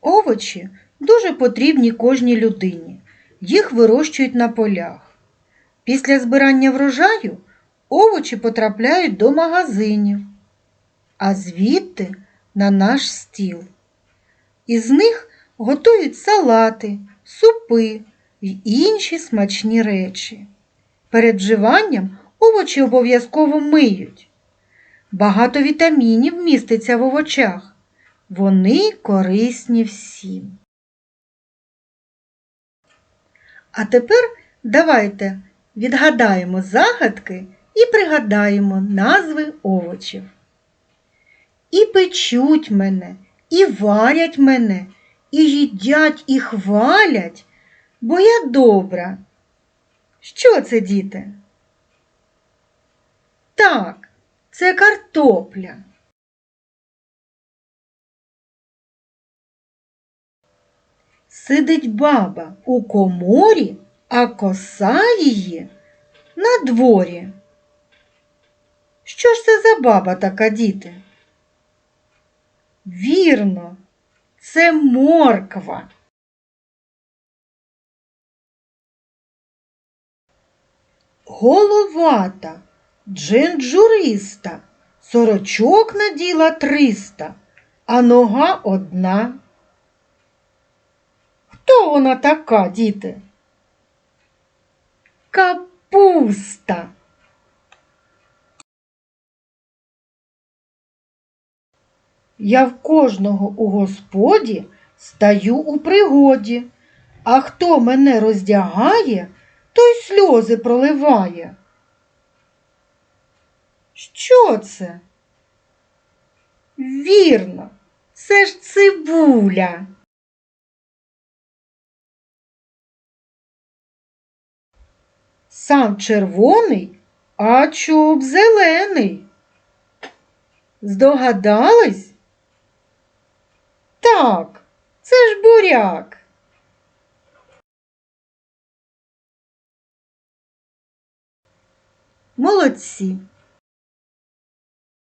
Овочі дуже потрібні кожній людині. Їх вирощують на полях. Після збирання врожаю овочі потрапляють до магазинів, а звідти на наш стіл. Із них готують салати, супи й інші смачні речі. Перед вживанням овочі обов'язково миють. Багато вітамінів міститься в овочах. Вони корисні всім. А тепер давайте відгадаємо загадки і пригадаємо назви овочів. І печуть мене, і варять мене, і їдять, і хвалять, бо я добра. Що це, діти? Так, це картопля. Сидить баба у коморі, а коса її на дворі. Що ж це за баба така, діти? Вірно, це морква. Головата, джинджуриста, сорочок наділа триста, а нога одна. Хто вона така, діти? Капуста. Я в кожного у господі стаю у пригоді, а хто мене роздягає, той сльози проливає. Що це? Вірно, це ж цибуля. Сам червоний, а чуб зелений. Здогадались? Так, це ж буряк. Молодці.